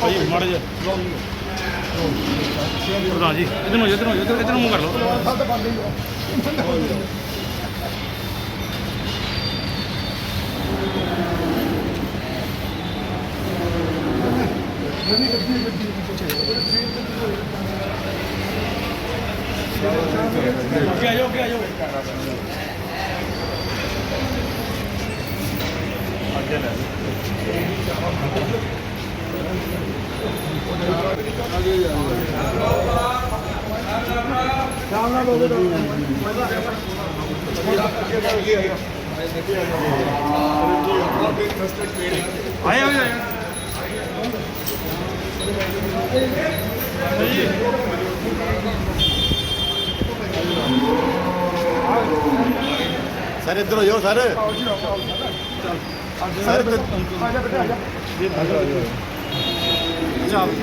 ਭਾਈ, ਮਾੜਾ ਜਿਹਾ। ਪ੍ਰਧਾਨ ਜੀ, ਇਧਰ ਨੂੰ ਇਧਰ ਨੂੰ ਇਧਰ ਇਧਰ ਨੂੰ ਮੂੰਹ ਕਰ ਲਓ। ਅੱਗੇ ਆ ਜਾਓ। ਅੱਗੇ ਆ ਜਾਓ ਆਏ ਆਏ ਆਏ ਸਰ ਇੱਧਰ ਹੋ ਜਾਓ ਸਰ ਸਰ ਇੱਧਰ-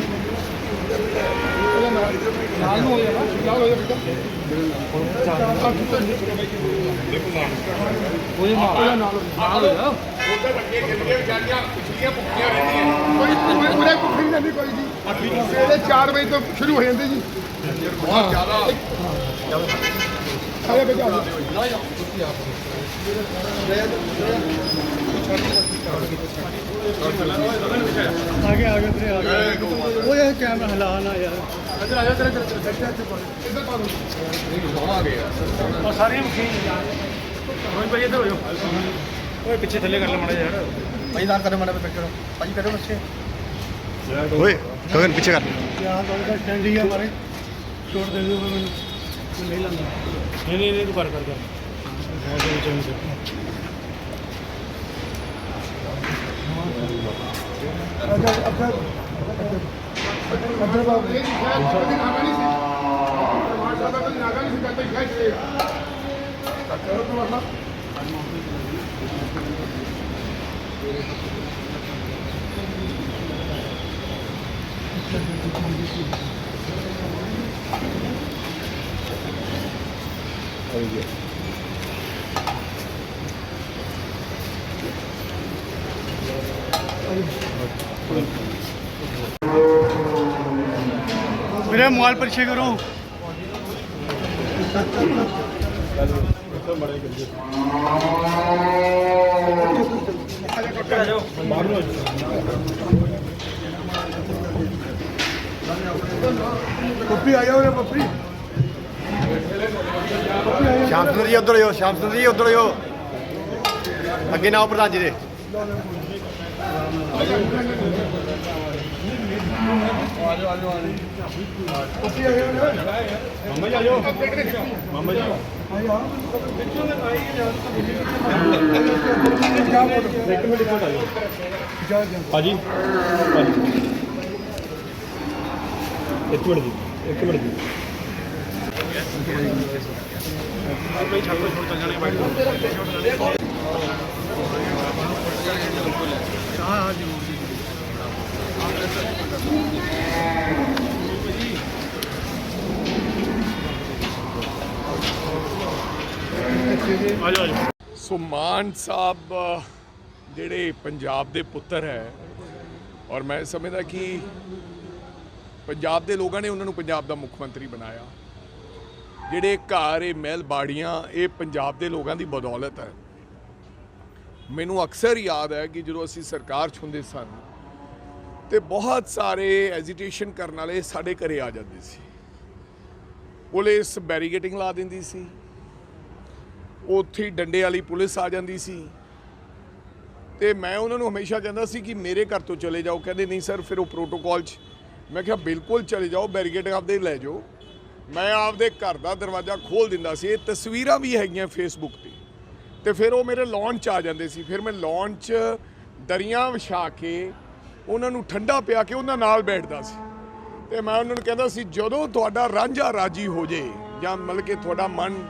ਨਾਲ ਨੂੰ ਹੋ ਜਾਣਾ ਨਾਲ ਹੋ ਜਾ ਬੇਟਾ ਉਹਦੇ ਨਾਲ ਨਾਲ ਨਾਲ ਹੋ ਜਾ ਕੋਈ ਪੂਰੇ ਕੁੱਖੀ ਨਹੀਂ ਕੋਈ ਜੀ ਸਵੇਰੇ 4 ਵਜੇ ਤੋਂ ਸ਼ੁਰੂ ਹੋ ਜਾਂਦੇ ਜੀ ਬਹੁਤ ਜ਼ਿਆਦਾ ਆਇਆ ਬੇਟਾ ਆ ਜਾ। ਆਗੇ ਆਗੇ ਵੀਰੇ ਆਗੇ ਉਹ ਇਹ ਕੈਮਰਾ ਹਿਲਾ ਨਾ ਯਾਰ ਇੱਧਰ ਆ ਜਾ ਤੇਰੇ ਤੇਰੇ ਇੱਧਰ ਇੱਧਰ ਪਾ ਲਓ। ਇੱਧਰ ਪਾ ਲਓ ਉਹ ਸਾਰੀਆਂ ਮਸ਼ੀਨ ਹੋਈ ਭਾਈ ਇੱਧਰ ਹੋ ਜਾਓ ਓਏ ਪਿੱਛੇ ਥੱਲੇ ਕਰ ਲੈ ਮਾੜਾ ਜਿਹਾ ਯਾਰ ਭਾਈ ਦਾਰ ਕਰੋ ਮਾੜਾ ਪਿੱਛੇ ਭਾਈ ਕਰੋ ਬੱਚੇ ਓਏ ਗਗਨ, ਪਿੱਛੇ ਕਰ ਯਹਾਂ ਤੋਂ ਦਾ ਸਟੈਂਡ ਹੀ ਹਮਾਰੇ ਛੋੜ ਦੇ ਦਿਓ ਮੈਨੂੰ ਮੈਂ ਨਹੀਂ ਲੰਦਾ ਨਹੀਂ ਨਹੀਂ ਨਹੀਂ, ਤੂੰ ਕਰ ਕਰ ਕਰ ਬਹੁਤ ਦੇ ਵਿੱਚ ਨਹੀਂ ਵੀਰੇ ਮੋਬਾਈਲ ਪਿੱਛੇ ਕਰੋ। ਪੱਪੀ ਆ ਜਾਓ ਰੇ ਪੱਪੀ। ਸ਼ਾਮ ਸੁੰਦਰ ਜੀ ਉੱਧਰ ਜਾਓ ਸ਼ਾਮ ਸੁੰਦਰ ਜੀ ਉੱਧਰ ਜਾਓ ਅੱਗੇ ਨਾ ਪ੍ਰਧਾਨ ਜੀ ਦੇ। ਭਾਜੀ ਭਾਜੀ। ਇੱਕ ਮਿੰਟ ਜੀ ਇੱਕ ਮਿੰਟ ਜੀ। ਭਾਈ ਛੱਡ ਛੋੜ ਚੱਲ ਜਾਣੇ ਬਾਈਕ ਹਾਂ ਹਾਂ ਜੀ ਆ ਜਾਓ ਆ ਜਾਓ ਸੋ ਮਾਨ ਸਾਹਿਬ, ਜਿਹੜੇ ਪੰਜਾਬ ਦੇ ਪੁੱਤਰ ਹੈ, ਔਰ ਮੈਂ ਸਮਝਦਾ ਕਿ ਪੰਜਾਬ ਦੇ ਲੋਕਾਂ ਨੇ ਉਹਨਾਂ ਨੂੰ ਪੰਜਾਬ ਦਾ ਮੁੱਖ ਮੰਤਰੀ ਬਣਾਇਆ। ਜਿਹੜੇ ਘਰ ਇਹ ਮਹਿਲ ਬਾੜੀਆਂ ਇਹ ਪੰਜਾਬ ਦੇ ਲੋਕਾਂ ਦੀ ਬਦੌਲਤ ਹੈ। ਮੈਨੂੰ ਅਕਸਰ ਯਾਦ ਹੈ ਕਿ ਜਦੋਂ ਅਸੀਂ ਸਰਕਾਰ 'ਚ ਹੁੰਦੇ ਸਨ ਤੇ ਬਹੁਤ ਸਾਰੇ ਐਜੀਟੇਸ਼ਨ ਕਰਨ ਵਾਲੇ ਸਾਡੇ ਘਰੇ ਆ ਜਾਂਦੇ ਸੀ। ਪੁਲਿਸ ਬੈਰੀਗੇਟਿੰਗ ਲਾ ਦਿੰਦੀ ਸੀ। ਉੱਥੇ ਡੰਡੇ ਵਾਲੀ ਪੁਲਿਸ ਆ ਜਾਂਦੀ ਸੀ। ਤੇ ਮੈਂ ਉਹਨਾਂ ਨੂੰ ਹਮੇਸ਼ਾ ਕਹਿੰਦਾ ਸੀ ਕਿ ਮੇਰੇ ਘਰ ਤੋਂ ਚਲੇ ਜਾਓ। ਕਹਿੰਦੇ, ਨਹੀਂ ਸਰ, ਫਿਰ ਉਹ ਪ੍ਰੋਟੋਕਾਲ 'ਚ। ਮੈਂ ਕਿਹਾ, ਬਿਲਕੁਲ ਚਲੇ ਜਾਓ ਬੈਰੀਗੇਡ ਆਪਦੇ ਲੈ ਜਾਓ। ਮੈਂ ਆਪਦੇ ਘਰ ਦਾ ਦਰਵਾਜ਼ਾ ਖੋਲ ਦਿੰਦਾ ਸੀ। ਇਹ ਤਸਵੀਰਾਂ ਵੀ ਹੈਗੀਆਂ ਫੇਸਬੁੱਕ ਤੇ। ਤੇ ਫਿਰ ਉਹ ਮੇਰੇ ਲਾਨ 'ਚ ਆ ਜਾਂਦੇ ਸੀ। ਫਿਰ ਮੈਂ ਲਾਨ 'ਚ ਦਰੀਆਂ ਵਿਛਾ ਕੇ ਉਹਨਾਂ ਨੂੰ ਠੰਡਾ ਪਿਆ ਕੇ ਉਹਨਾਂ ਨਾਲ ਬੈਠਦਾ ਸੀ। ਤੇ ਮੈਂ ਉਹਨਾਂ ਨੂੰ ਕਹਿੰਦਾ ਸੀ, ਜਦੋਂ ਤੁਹਾਡਾ ਰਾਂਝਾ ਰਾਜੀ ਹੋ ਜੇ ਜਾਂ ਮਤਲਬ ਕਿ ਤੁਹਾਡਾ ਮਨ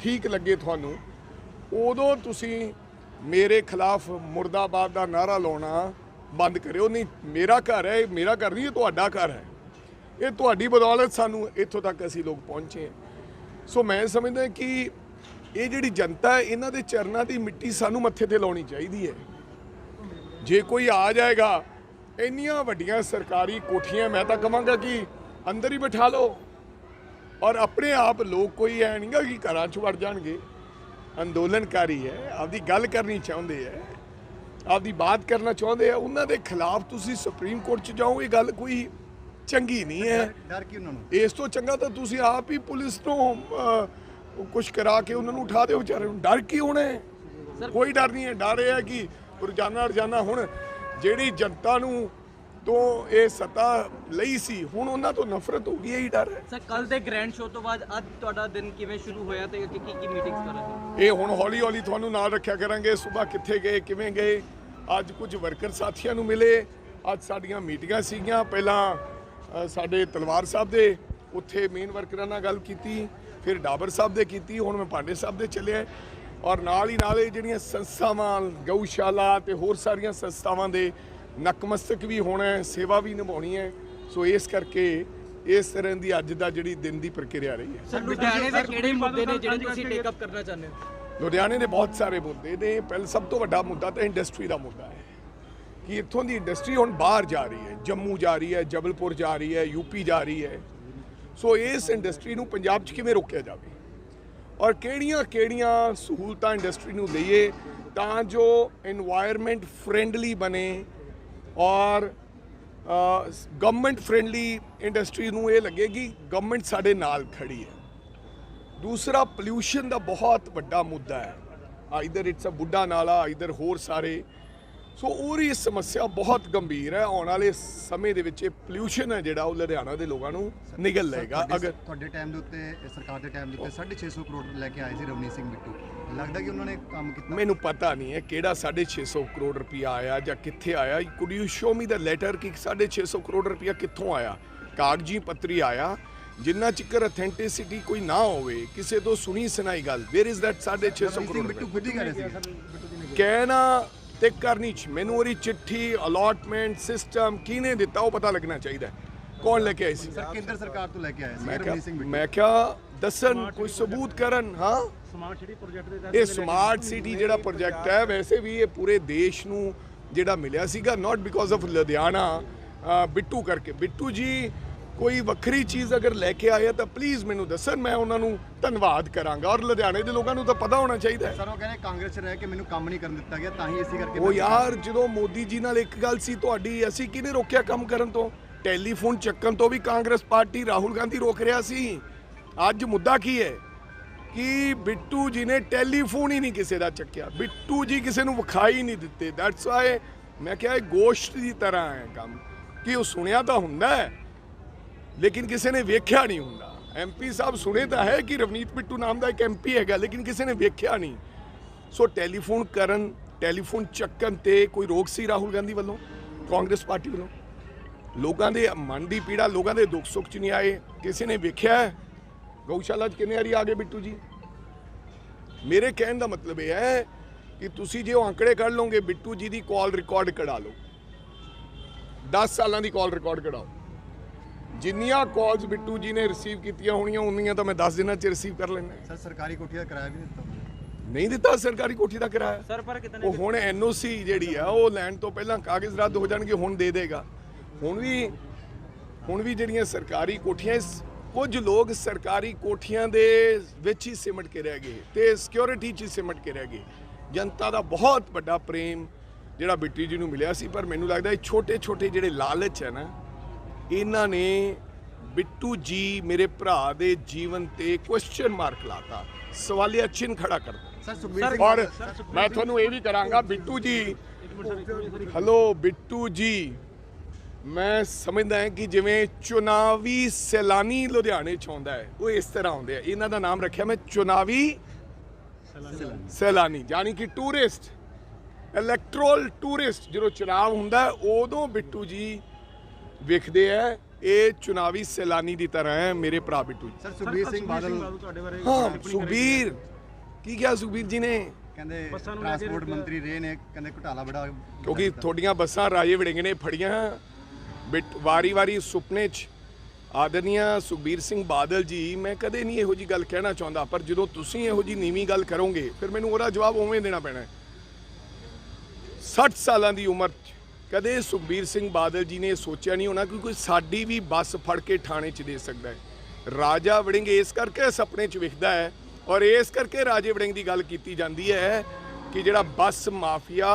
ਠੀਕ ਲੱਗੇ ਤੁਹਾਨੂੰ, ਉਦੋਂ ਤੁਸੀਂ ਮੇਰੇ ਖਿਲਾਫ ਮੁਰਦਾਬਾਦ ਦਾ ਨਾਰਾ ਲਾਉਣਾ ਬੰਦ ਕਰਿਓ। ਨਹੀਂ, ਮੇਰਾ ਘਰ ਹੈ ਇਹ ਮੇਰਾ ਘਰ ਨਹੀਂ, ਇਹ ਤੁਹਾਡਾ ਘਰ ਹੈ। ਇਹ ਤੁਹਾਡੀ ਬਦੌਲਤ ਸਾਨੂੰ ਇੱਥੋਂ ਤੱਕ ਅਸੀਂ ਲੋਕ ਪਹੁੰਚੇ ਹਾਂ। ਸੋ ਮੈਂ ਸਮਝਦਾ ਕਿ ਇਹ ਜਿਹੜੀ ਜਨਤਾ ਹੈ ਇਹਨਾਂ ਦੇ ਚਰਨਾਂ ਦੀ ਮਿੱਟੀ ਸਾਨੂੰ ਮੱਥੇ ਤੇ ਲਾਉਣੀ ਚਾਹੀਦੀ ਹੈ। ਜੇ ਕੋਈ ਆ ਜਾਏਗਾ ਇੰਨੀਆਂ ਵੱਡੀਆਂ ਸਰਕਾਰੀ ਕੋਠੀਆਂ ਮੈਂ ਤਾਂ ਕਹਾਂਗਾ ਕਿ ਅੰਦਰ ਹੀ ਬਿਠਾ ਲਓ। ਔਰ ਆਪਣੇ ਆਪ ਲੋਕ ਕੋਈ ਐ ਨਹੀਂਗਾ ਕਿ ਘਰਾਂ 'ਚ ਵੜ ਜਾਣਗੇ। ਅੰਦੋਲਨਕਾਰੀ ਹੈ ਆਪਦੀ ਗੱਲ ਕਰਨੀ ਚਾਹੁੰਦੇ ਹੈ ਆਪਦੀ ਬਾਤ ਕਰਨਾ ਚਾਹੁੰਦੇ ਆ ਉਹਨਾਂ ਦੇ ਖਿਲਾਫ ਤੁਸੀਂ ਸੁਪਰੀਮ ਕੋਰਟ 'ਚ ਜਾਓ ਇਹ ਗੱਲ ਕੋਈ ਚੰਗੀ ਨਹੀਂ ਹੈ। ਡਰ ਕੀ ਉਹਨਾਂ ਨੂੰ ਇਸ ਤੋਂ ਚੰਗਾ ਤਾਂ ਤੁਸੀਂ ਆਪ ਹੀ ਪੁਲਿਸ ਤੋਂ ਕੁਝ ਕਰਾ ਕੇ ਉਹਨਾਂ ਨੂੰ ਉਠਾ ਦਿਓ ਵਿਚਾਰੇ ਨੂੰ। ਡਰ ਕੀ ਹੋਣਾ ਹੈ? ਕੋਈ ਡਰ ਨਹੀਂ ਹੈ। ਡਰ ਇਹ ਹੈ ਕਿ ਰੋਜ਼ਾਨਾ ਰੋਜ਼ਾਨਾ ਹੁਣ ਜਿਹੜੀ ਜਨਤਾ ਨੂੰ ਤੋਂ ਇਹ ਸੱਤਾ ਲਈ ਸੀ ਹੁਣ ਉਹਨਾਂ ਤੋਂ ਨਫ਼ਰਤ ਹੋ ਗਈ ਇਹੀ ਡਰ ਹੈ। ਸਰ ਕੱਲ ਦੇ ਗ੍ਰੈਂਡ ਸ਼ੋਅ ਤੋਂ ਬਾਅਦ ਅੱਜ ਤੁਹਾਡਾ ਦਿਨ ਕਿਵੇਂ ਸ਼ੁਰੂ ਹੋਇਆ ਤੇ ਕੀ ਕੀ ਮੀਟਿੰਗਸ ਕਰਾਂਗੇ ਇਹ ਹੁਣ ਹੌਲੀ ਹੌਲੀ ਤੁਹਾਨੂੰ ਨਾਲ ਰੱਖਿਆ ਕਰਾਂਗੇ। ਸਵੇਰ ਕਿੱਥੇ ਗਏ ਕਿਵੇਂ ਗਏ? ਅੱਜ ਕੁਝ ਵਰਕਰ ਸਾਥੀਆਂ ਨੂੰ ਮਿਲੇ। ਅੱਜ ਸਾਡੀਆਂ ਮੀਟਿੰਗਾਂ ਸੀਗੀਆਂ। ਪਹਿਲਾਂ ਅ, ਸਾਡੇ ਤਲਵਾਰ ਸਾਹਿਬ ਦੇ ਉੱਥੇ ਮੇਨ ਵਰਕਰਾਂ ਨਾਲ ਗੱਲ ਕੀਤੀ। ਫਿਰ ਡਾਬਰ ਸਾਹਿਬ ਦੇ ਕੀਤੀ ਹੁਣ ਮੈਂ ਪਾਂਡੇ ਸਾਹਿਬ ਦੇ ਚੱਲਿਆ ਔਰ ਨਾਲ ਹੀ ਨਾਲ ਇਹ ਜਿਹੜੀਆਂ ਸੰਸਥਾਵਾਂ ਗਊਸ਼ਾਲਾ ਤੇ ਹੋਰ ਸਾਰੀਆਂ ਸੰਸਥਾਵਾਂ ਦੇ ਨਕਮਸਤਕ ਵੀ ਹੋਣਾ ਹੈ ਸੇਵਾ ਵੀ ਨਿਭਾਉਣੀ ਹੈ। ਸੋ ਇਸ ਕਰਕੇ ਇਸ ਤਰ੍ਹਾਂ ਦੀ ਅੱਜ ਦਾ ਜਿਹੜੀ ਦਿਨ ਦੀ ਪ੍ਰਕਿਰਿਆ ਰਹੀ ਹੈ। ਸਰ ਲੁਧਿਆਣੇ ਦੇ ਕਿਹੜੇ ਮੁੱਦੇ ਨੇ ਜਿਹੜੇ ਤੁਸੀਂ ਟੇਕ ਅਪ ਕਰਨਾ ਚਾਹੁੰਦੇ ਹੋ? ਲੁਧਿਆਣੇ ਦੇ ਬਹੁਤ ਸਾਰੇ ਮੁੱਦੇ ਨੇ। ਪਹਿਲ ਸਭ ਤੋਂ ਵੱਡਾ ਮੁੱਦਾ ਤਾਂ ਇੰਡਸਟਰੀ ਦਾ ਮੁੱਦਾ ਹੈ। ਕਿ ਇੱਥੋਂ ਦੀ ਇੰਡਸਟਰੀ ਹੁਣ ਬਾਹਰ ਜਾ ਰਹੀ ਹੈ। ਜੰਮੂ ਜਾ ਰਹੀ ਹੈ ਜਬਲਪੁਰ ਜਾ ਰਹੀ ਹੈ ਯੂਪੀ ਜਾ ਰਹੀ ਹੈ। ਸੋ ਇਸ ਇੰਡਸਟਰੀ ਨੂੰ ਪੰਜਾਬ 'ਚ ਕਿਵੇਂ ਰੋਕਿਆ ਜਾਵੇ? ਔਰ ਕਿਹੜੀਆਂ ਕਿਹੜੀਆਂ ਸਹੂਲਤਾਂ ਇੰਡਸਟਰੀ ਨੂੰ ਦਈਏ ਤਾਂ ਜੋ এনवायरमेंट ਫਰੈਂਡਲੀ ਬਣੇ ਔਰ ਗਵਰਨਮੈਂਟ ਫਰੈਂਡਲੀ ਇੰਡਸਟਰੀ ਨੂੰ ਇਹ ਲੱਗੇਗੀ ਗਵਰਨਮੈਂਟ ਸਾਡੇ ਨਾਲ ਖੜੀ ਹੈ। ਦੂਸਰਾ ਪੋਲੂਸ਼ਨ ਦਾ ਬਹੁਤ ਵੱਡਾ ਮੁੱਦਾ ਹੈ। ਆਈਦਰ ਇਟਸ ਅ ਬੁੱਢਾ ਨਾਲਾ ਆਈਦਰ ਹੋਰ ਸਾਰੇ ਸੋ ਉਹਦੀ ਸਮੱਸਿਆ ਬਹੁਤ ਗੰਭੀਰ ਹੈ। ਆਉਣ ਵਾਲੇ ਸਮੇਂ ਦੇ ਵਿੱਚ ਇਹ ਪੋਲਿਊਸ਼ਨ ਹੈ ਜਿਹੜਾ ਉਹ ਲੁਧਿਆਣਾ ਦੇ ਲੋਕਾਂ ਨੂੰ ਨਿਗਲ ਲਏਗਾ। ਅਗਰ ਤੁਹਾਡੇ ਟਾਈਮ ਦੇ ਉੱਤੇ ਸਰਕਾਰ ਦੇ ਟਾਈਮ ਦੇ ਉੱਤੇ 650 ਕਰੋੜ ਲੈ ਕੇ ਆਏ ਸੀ ਰਵਨੀਤ ਸਿੰਘ ਬਿੱਟੂ ਲੱਗਦਾ ਕਿ ਉਹਨਾਂ ਨੇ ਕੰਮ ਕੀਤਾ? ਮੈਨੂੰ ਪਤਾ ਨਹੀਂ ਹੈ ਕਿਹੜਾ 650 ਕਰੋੜ ਰੁਪਇਆ ਆਇਆ ਜਾਂ ਕਿੱਥੇ ਆਇਆ। Could you show me the letter ਕਿ 650 ਕਰੋੜ ਰੁਪਇਆ ਕਿੱਥੋਂ ਆਇਆ? ਕਾਗਜ਼ੀ ਪੱਤਰੀ ਆਇਆ। ਜਿੰਨਾ ਚਿਕਰ ਅਥੈਂਟਿਸਿਟੀ ਕੋਈ ਨਾ ਹੋਵੇ ਕਿਸੇ ਤੋਂ ਸੁਣੀ ਸੁਣਾਈ ਗੱਲ where is that 650 Ravneet Singh crore Bittu ਰੁਪਇਆ? ਖੁਦ ਹੀ ਕਹਿ ਰਹੇ ਸੀ। ਕਹਿਣਾ ਤੇ ਕਰਨੀ ਚ ਮੈਨੂੰ ਉਹਦੀ ਚਿੱਠੀ ਅਲਾਟਮੈਂਟ ਸਿਸਟਮ ਕਿਹਨੇ ਦਿੱਤਾ ਉਹ ਪਤਾ ਲੱਗਣਾ ਚਾਹੀਦਾ ਹੈ। ਕੌਣ ਲੈ ਕੇ ਆਈ ਸੀ? ਸਰ ਕੇਂਦਰ ਸਰਕਾਰ ਤੋਂ ਲੈ ਕੇ ਆਏ ਸੀ ਮੈਂ ਸਿੰਘ ਕਿਹਾ ਬਿੱਟੂ। ਮੈਂ ਕਿਹਾ ਦੱਸਣ ਕੋਈ ਸਬੂਤ ਕਰਨ ਹਾਂ? ਸਮਾਰਟ ਸਿਟੀ ਪ੍ਰੋਜੈਕਟ ਦੇ ਤਹਿਤ ਇਹ ਸਮਾਰਟ ਸਿਟੀ ਜਿਹੜਾ ਪ੍ਰੋਜੈਕਟ ਹੈ ਵੈਸੇ ਵੀ ਇਹ ਪੂਰੇ ਦੇਸ਼ ਨੂੰ ਜਿਹੜਾ ਮਿਲਿਆ ਸੀਗਾ not because of Ludhiana uh, Bittu ਕਰਕੇ। ਬਿੱਟੂ ਜੀ ਕੋਈ ਵੱਖਰੀ ਚੀਜ਼ ਅਗਰ ਲੈ ਕੇ ਆਏ ਤਾਂ ਪਲੀਜ਼ ਮੈਨੂੰ ਦੱਸਣ ਮੈਂ ਉਹਨਾਂ ਨੂੰ ਧੰਨਵਾਦ ਕਰਾਂਗਾ। ਔਰ ਲੁਧਿਆਣੇ ਦੇ ਲੋਕਾਂ ਨੂੰ ਤਾਂ ਪਤਾ ਹੋਣਾ ਚਾਹੀਦਾ ਹੈ। ਸਰ ਉਹ ਕਹਿੰਦੇ ਕਾਂਗਰਸ ਰਹਿ ਕੇ ਮੈਨੂੰ ਕੰਮ ਨਹੀਂ ਕਰਨ ਦਿੱਤਾ ਗਿਆ ਤਾਂ ਹੀ ਇਸੇ ਕਰਕੇ ਉਹ ਯਾਰ ਜਦੋਂ ਮੋਦੀ ਜੀ ਨਾਲ ਇੱਕ ਗੱਲ ਸੀ ਤੁਹਾਡੀ ਅਸੀਂ ਕਿਹਨੇ ਰੋਕਿਆ ਕੰਮ ਕਰਨ ਤੋਂ? ਟੈਲੀਫੋਨ ਚੱਕਣ ਤੋਂ ਵੀ ਕਾਂਗਰਸ ਪਾਰਟੀ ਰਾਹੁਲ ਗਾਂਧੀ ਰੋਕ ਰਿਹਾ ਸੀ। ਅੱਜ ਮੁੱਦਾ ਕੀ ਹੈ? ਕਿ ਬਿੱਟੂ ਜੀ ਨੇ ਟੈਲੀਫੋਨ ਹੀ ਨਹੀਂ ਕਿਸੇ ਦਾ ਚੱਕਿਆ। ਬਿੱਟੂ ਜੀ ਕਿਸੇ ਨੂੰ ਵਿਖਾਈ ਨਹੀਂ ਦਿੱਤੇ। ਦੈਟਸ ਵਾਈ ਮੈਂ ਕਿਹਾ ਇਹ ਗੋਸ਼ਟ ਦੀ ਤਰ੍ਹਾਂ ਹੈ ਕੰਮ। ਕਿ ਉਹ ਸੁਣਿਆ ਤਾਂ ਹੁੰਦਾ ਹੈ? ਲੇਕਿਨ ਕਿਸੇ ਨੇ ਵੇਖਿਆ ਨਹੀਂ ਹੁੰਦਾ। ਐਮਪੀ ਸਾਹਿਬ ਸੁਣੇ ਤਾਂ ਹੈ ਕਿ ਰਵਨੀਤ ਬਿੱਟੂ ਨਾਮ ਦਾ ਇੱਕ ਐਮਪੀ ਹੈਗਾ, ਲੇਕਿਨ ਕਿਸੇ ਨੇ ਵੇਖਿਆ ਨਹੀਂ। ਸੋ ਟੈਲੀਫੋਨ ਕਰਨ, ਟੈਲੀਫੋਨ ਚੱਕਣ ਤੇ ਕੋਈ ਰੋਕ ਸੀ ਰਾਹੁਲ ਗਾਂਧੀ ਵੱਲੋਂ, ਕਾਂਗਰਸ ਪਾਰਟੀ ਵੱਲੋਂ? ਲੋਕਾਂ ਦੇ ਮਨ ਦੀ ਪੀੜਾ, ਲੋਕਾਂ ਦੇ ਦੁੱਖ ਸੁੱਖ ਚ ਨਹੀਂ ਆਏ। ਕਿਸੇ ਨੇ ਵੇਖਿਆ ਗਊਸ਼ਾਲਾ ਚ ਕਿੰਨੇ ਵਾਰੀ ਆ ਗਏ ਬਿੱਟੂ ਜੀ? ਮੇਰੇ ਕਹਿਣ ਦਾ ਮਤਲਬ ਇਹ ਹੈ ਕਿ ਤੁਸੀਂ ਜੇ ਉਹ ਅੰਕੜੇ ਕੱਢ ਲਓਗੇ ਬਿੱਟੂ ਜੀ ਦੀ ਕਾਲ ਰਿਕਾਰਡ ਕਢਾ ਲਓ। 10 ਸਾਲਾਂ ਦੀ ਕਾਲ ਰਿਕਾਰਡ ਕਢਾਓ। ਜਿੰਨੀਆਂ ਕਾਲਸ ਬਿੱਟੂ ਜੀ ਨੇ ਰਿਸੀਵ ਕੀਤੀਆਂ ਹੋਣੀਆਂ ਉਨੀਆਂ ਤਾਂ ਮੈਂ 10 ਦਿਨਾਂ ਚ ਰਿਸੀਵ ਕਰ ਲੈਣਾ ਸਰ ਸਰਕਾਰੀ ਕੋਠੀ ਦਾ ਕਿਰਾਇਆ ਵੀ ਨਹੀਂ ਦਿੱਤਾ ਨਹੀਂ ਦਿੱਤਾ ਸਰਕਾਰੀ ਕੋਠੀ ਦਾ ਕਿਰਾਇਆ? ਸਰ ਪਰ ਕਿਤਨੇ ਉਹ ਹੁਣ ਐਨਓਸੀ ਜਿਹੜੀ ਆ ਉਹ ਲੈਣ ਤੋਂ ਪਹਿਲਾਂ ਕਾਗਜ਼ ਰੱਦ ਹੋ ਜਾਣਗੇ ਹੁਣ ਦੇ ਦੇਗਾ। ਹੁਣ ਵੀ ਹੁਣ ਵੀ ਜਿਹੜੀਆਂ ਸਰਕਾਰੀ ਕੋਠੀਆਂ ਕੁਝ ਲੋਕ ਸਰਕਾਰੀ ਕੋਠੀਆਂ ਦੇ ਵਿੱਚ ਹੀ ਸਿਮਟ ਕੇ ਰਹਿ ਗਏ ਤੇ ਸਿਕਿਉਰਿਟੀ 'ਚ ਹੀ ਸਿਮਟ ਕੇ ਰਹਿ ਗਏ। ਜਨਤਾ ਦਾ ਬਹੁਤ ਵੱਡਾ ਪ੍ਰੇਮ ਜਿਹੜਾ ਬਿੱਟੀ ਜੀ ਨੂੰ ਮਿਲਿਆ ਸੀ ਪਰ ਮੈਨੂੰ ਲੱਗਦਾ ਇਹ ਛੋਟੇ ਛੋਟੇ ਜਿਹੜੇ ਲਾਲਚ ਹੈ ਨਾ ਇਹਨਾਂ ਨੇ ਬਿੱਟੂ ਜੀ ਮੇਰੇ ਭਰਾ ਦੇ ਜੀਵਨ ਤੇ ਕੁਐਸਚਨ ਮਾਰਕ ਲਾਤਾ। ਸਵਾਲੀਆ ਚਿੰਨ ਖੜਾ ਸਿੰਘ ਔਰ ਮੈਂ ਤੁਹਾਨੂੰ ਇਹ ਵੀ ਕਰਾਂਗਾ ਬਿੱਟੂ ਜੀ। ਹਲੋ ਬਿੱਟੂ ਜੀ। ਮੈਂ ਸਮਝਦਾ ਹਾਂ ਕਿ ਜਿਵੇਂ ਚੁਣਾਵੀ ਸੈਲਾਨੀ ਲੁਧਿਆਣੇ ਚ ਆਉਂਦਾ ਹੈ ਉਹ ਇਸ ਤਰ੍ਹਾਂ ਆਉਂਦੇ ਆ। ਇਹਨਾਂ ਦਾ ਨਾਮ ਰੱਖਿਆ ਮੈਂ ਚੁਣਾਵੀ ਸੈਲਾਨੀ ਯਾਨੀ ਕਿ ਟੂਰਿਸਟ ਇਲੈਕਟਰਲ ਟੂਰਿਸਟ ਜਦੋਂ ਚੁਣਾਵ ਹੁੰਦਾ ਉਦੋਂ ਬਿੱਟੂ ਜੀ ਵਿਖਦੇ ਆ ਇਹ ਚੁਣਾਵੀ ਸੈਲਾਨੀ ਦੀ ਤਰ੍ਹਾਂ ਹੈ ਮੇਰੇ ਭਰਾ ਬਿੱਟੂ ਜੀ। ਸਰ ਸੁਖਬੀਰ ਸਿੰਘ ਬਾਦਲ ਤੁਹਾਡੇ ਬਾਰੇ ਹਾਂ ਸੁਖਬੀਰ। ਕੀ ਕਿਹਾ ਸੁਖਬੀਰ ਜੀ ਨੇ? ਕਹਿੰਦੇ ਟਰਾਂਸਪੋਰਟ ਮੰਤਰੀ ਰਹੇ ਨੇ ਕਹਿੰਦੇ ਘੁਟਾਲਾ ਬੜਾ ਕਿਉਂਕਿ ਤੁਹਾਡੀਆਂ ਬੱਸਾਂ ਰਾਜੇ ਵੜਿੰਗ ਨੇ ਫੜੀਆਂ। ਬਿਟ ਵਾਰੀ-ਵਾਰੀ ਸੁਪਨੇ 'ਚ ਆਦਰਨੀਆ ਸੁਖਬੀਰ ਸਿੰਘ ਬਾਦਲ ਜੀ ਮੈਂ ਕਦੇ ਨਹੀਂ ਇਹੋ ਜੀ ਗੱਲ ਕਹਿਣਾ ਚਾਹੁੰਦਾ ਪਰ ਜਦੋਂ ਤੁਸੀਂ ਇਹੋ ਜੀ ਨੀਵੀਂ ਗੱਲ ਕਰੋਗੇ ਫਿਰ ਮੈਨੂੰ ਉਹਦਾ ਜਵਾਬ ਉਵੇਂ ਦੇਣਾ ਪੈਣਾ ਹੈ। 60 ਸਾਲਾਂ ਦੀ ਉਮਰ 'ਚ ਕਦੇ ਸੁਖਬੀਰ ਸਿੰਘ ਬਾਦਲ ਜੀ ਨੇ ਸੋਚਿਆ ਨਹੀਂ ਹੋਣਾ ਕਿ ਕੋਈ ਸਾਡੀ ਵੀ ਬੱਸ ਫੜ ਕੇ ਥਾਣੇ 'ਚ ਦੇ ਸਕਦਾ ਹੈ। ਰਾਜਾ ਵੜਿੰਗ ਇਸ ਕਰਕੇ ਸੁਪਨੇ 'ਚ ਵਿਖਦਾ ਹੈ ਔਰ ਇਸ ਕਰਕੇ ਰਾਜੇ ਵੜਿੰਗ ਦੀ ਗੱਲ ਕੀਤੀ ਜਾਂਦੀ ਹੈ ਕਿ ਜਿਹੜਾ ਬੱਸ ਮਾਫੀਆ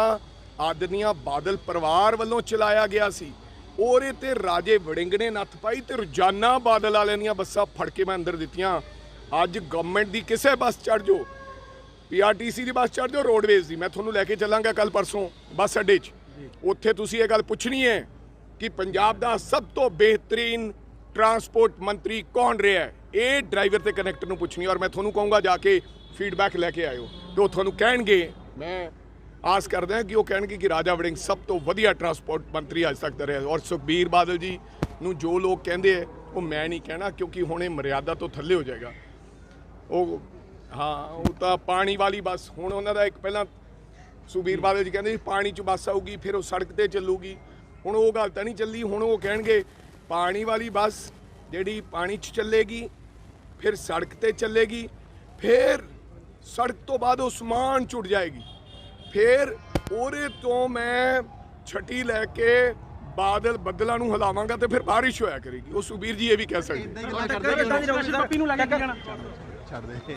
ਆਦਰਨੀਆ ਬਾਦਲ ਪਰਿਵਾਰ ਵੱਲੋਂ ਚਲਾਇਆ ਗਿਆ ਸੀ, ਉਹਦੇ ਤੇ ਰਾਜੇ ਵੜਿੰਗ ਨੇ ਨੱਥ ਪਾਈ ਤੇ ਰੋਜ਼ਾਨਾ ਬਾਦਲ ਵਾਲਿਆਂ ਦੀਆਂ ਬੱਸਾਂ ਫੜ ਕੇ ਮੈਂ ਅੰਦਰ ਦਿੱਤੀਆਂ। ਅੱਜ ਗਵਰਨਮੈਂਟ ਦੀ ਕਿਸੇ ਬੱਸ ਚੜ ਜਾਓ ਪੀਆਰਟੀਸੀ ਦੀ ਬੱਸ ਚੜ੍ਹ ਜਾਓ ਰੋਡਵੇਜ਼ ਦੀ। ਮੈਂ ਤੁਹਾਨੂੰ ਲੈ ਕੇ ਚੱਲਾਂਗਾ ਕੱਲ ਪਰਸੋਂ ਬੱਸ ਅੱਡੇ 'ਚ। ਉੱਥੇ ਤੁਸੀਂ ਇਹ ਗੱਲ ਪੁੱਛਣੀ ਹੈ ਕਿ ਪੰਜਾਬ ਦਾ ਸਭ ਤੋਂ ਬਿਹਤਰੀਨ ਟਰਾਂਸਪੋਰਟ ਮੰਤਰੀ ਕੌਣ ਰਿਹਾ ਹੈ? ਇਹ ਡਰਾਈਵਰ ਤੇ ਕਨੈਕਟਰ ਨੂੰ ਪੁੱਛਣੀ ਔਰ ਮੈਂ ਤੁਹਾਨੂੰ ਕਹੂੰਗਾ ਜਾ ਕੇ ਫੀਡਬੈਕ ਲੈ ਕੇ ਆਇਓ। ਤੇ ਉਹ ਤੁਹਾਨੂੰ ਕਹਿਣਗੇ, ਮੈਂ ਆਸ ਕਰਦਾ ਕਿ ਉਹ ਕਹਿਣਗੇ ਕਿ ਰਾਜਾ ਵੜਿੰਗ ਸਭ ਤੋਂ ਵਧੀਆ ਟਰਾਂਸਪੋਰਟ ਮੰਤਰੀ ਅੱਜ ਤੱਕ ਦਾ ਰਿਹਾ ਔਰ ਸੁਖਬੀਰ ਬਾਦਲ ਜੀ ਨੂੰ ਜੋ ਲੋਕ ਕਹਿੰਦੇ ਆ ਉਹ ਮੈਂ ਨਹੀਂ ਕਹਿਣਾ ਕਿਉਂਕਿ ਹੁਣ ਇਹ ਮਰਿਆਦਾ ਤੋਂ ਥੱਲੇ ਹੋ ਜਾਏਗਾ। ਉਹ, ਹਾਂ, ਉਹ ਤਾਂ ਪਾਣੀ ਵਾਲੀ ਬੱਸ, ਹੁਣ ਉਹਨਾਂ ਦਾ ਇੱਕ ਪਹਿਲਾਂ ਸੁਬੀਰ ਬਾਦਲ ਜੀ ਕਹਿੰਦੇ ਸੀ ਪਾਣੀ 'ਚ ਬੱਸ ਆਊਗੀ ਫਿਰ ਉਹ ਸੜਕ ਤੇ ਚੱਲੂਗੀ। ਹੁਣ ਉਹ ਗੱਲ ਤਾਂ ਨਹੀਂ ਚੱਲੀ ਹੁਣ ਉਹ ਕਹਿਣਗੇ ਪਾਣੀ ਵਾਲੀ ਬੱਸ ਜਿਹੜੀ ਪਾਣੀ 'ਚ ਚੱਲੇਗੀ ਫਿਰ ਸੜਕ ਤੇ ਚੱਲੇਗੀ ਫਿਰ ਸੜਕ ਤੋਂ ਬਾਅਦ ਉਹ ਸਮਾਨ ਛੁੱਟ ਜਾਏਗੀ। ਫਿਰ ਉਹਦੇ ਤੋਂ ਮੈਂ ਛਟੀ ਲੈ ਕੇ ਬਾਦਲ ਬੱਦਲਾਂ ਨੂੰ ਹਿਲਾਵਾਂਗਾ ਤੇ ਫਿਰ ਬਾਰਿਸ਼ ਹੋਇਆ ਕਰੇਗੀ। ਉਹ ਸੁਬੀਰ ਜੀ ਇਹ ਵੀ ਕਹਿ ਸਕਦੇ ਦੀ।